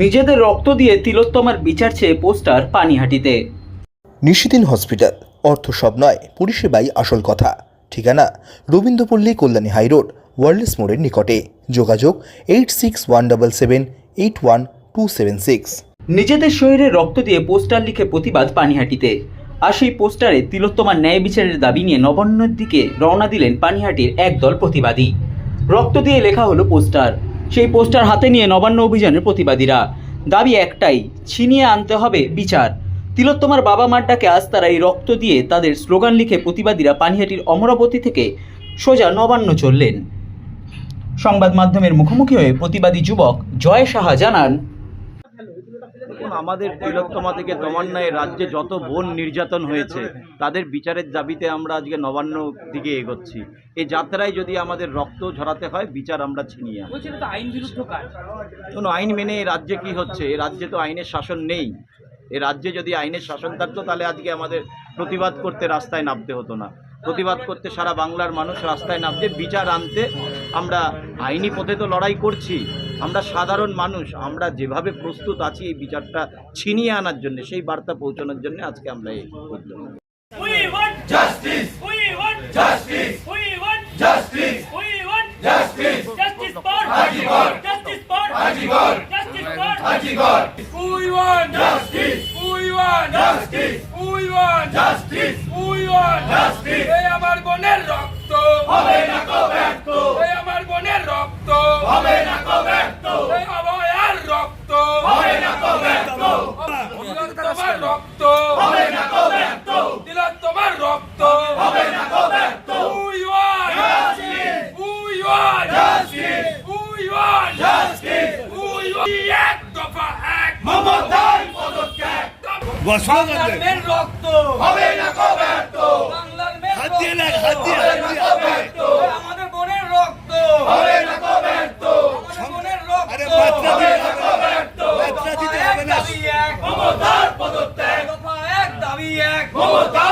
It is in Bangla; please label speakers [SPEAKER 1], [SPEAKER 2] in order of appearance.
[SPEAKER 1] নিজেদের রক্ত দিয়ে তিলোত্তমার বিচার চেয়ে পোস্টার পানিহাটিতে।
[SPEAKER 2] নিশিদিন হসপিটাল অর্থ সব নয় পরিষেবাই আসল কথা। ঠিকানা রবীন্দ্রপল্লী কল্যাণী হাইরোড ওয়ার্ল্ডস মোড়ের নিকটে। যোগাযোগ eight six one double seven eight one two seven six.
[SPEAKER 1] নিজেদের শরীরে রক্ত দিয়ে পোস্টার লিখে প্রতিবাদ পানিহাটিতে। আর সেই পোস্টারে তিলোত্তমার ন্যায় বিচারের দাবি নিয়ে নবান্নের দিকে রওনা দিলেন পানিহাটির একদল প্রতিবাদী। রক্ত দিয়ে লেখা হলো পোস্টার। সেই পোস্টার হাতে নিয়ে নবান্ন অভিযানের প্রতিবাদীরা। দাবি একটাই, ছিনিয়ে আনতে হবে বিচার। তিলোত্তমার বাবা মার ডাকে আজ তারা এই রক্ত দিয়ে তাদের স্লোগান লিখে প্রতিবাদীরা পানিহাটির অমরাবতী থেকে সোজা নবান্ন চললেন। সংবাদ মাধ্যমের মুখোমুখি হয়ে প্রতিবাদী যুবক জয় সাহা জানান
[SPEAKER 3] দেখুন আমাদের তিলোত্তমা থেকে তমান্নায় রাজ্যে যত বোন নির্যাতন হয়েছে তাদের বিচারের দাবিতে আমরা আজকে নবান্ন দিকে এগোচ্ছি। এই যাত্রায় যদি আমাদের রক্ত ঝরাতে হয় বিচার আমরা ছিনিয়ে
[SPEAKER 4] আইন বিরুদ্ধ কাজ।
[SPEAKER 3] কোনো আইন মেনে এই রাজ্যে কি হচ্ছে? এই রাজ্যে তো আইনের শাসন নেই। এ রাজ্যে যদি আইনের শাসন থাকতো তাহলে আজকে আমাদের প্রতিবাদ করতে রাস্তায় নামতে হতো না। প্রতিবাদ করতে সারা বাংলার মানুষ রাস্তায় নামতে বিচার আনতে আমরা আইনি পথে তো লড়াই করছি। আমরা সাধারণ মানুষ আমরা যেভাবে প্রস্তুত আছি এই বিচারটা ছিনিয়ে আনার জন্য সেই বার্তা পৌঁছানোর জন্য আজকে আমরা এই উদ্যোগ নিই।
[SPEAKER 4] We want justice. We want justice. We want justice. We want justice. Justice for Hajigor. Justice for Hajigor. Justice for Hajigor. We want justice. We want justice. We want justice. We want justice. এই আমার বোনের রক্ত হবে না কো ব্যক্ত এই আমার বোনের রক্ত হবে না কো ব্যক্ত এই অভয়ার রক্ত হবে না কো ব্যক্ত তোমার রক্ত হবে না কো ব্যক্ত দিলাম তোমার রক্ত হবে না কো ব্যক্ত উই ওয়ান জাস্টিস এক দফা এক মমতার বাংলার মেয়ের রক্ত হবে না কো বাংলার মেয়ের হাত দিয়ে না হাত দিয়ে হাত দিয়ে আমাদের বোনের রক্ত হবে না কো আমাদের বোনের রক্ত আরে বাচ্চা দিয়ে না কো ব্যক্ত দিতে হবে না। এক। মমতার পদত্যাগ। দফা এক দাবি এক। মমতার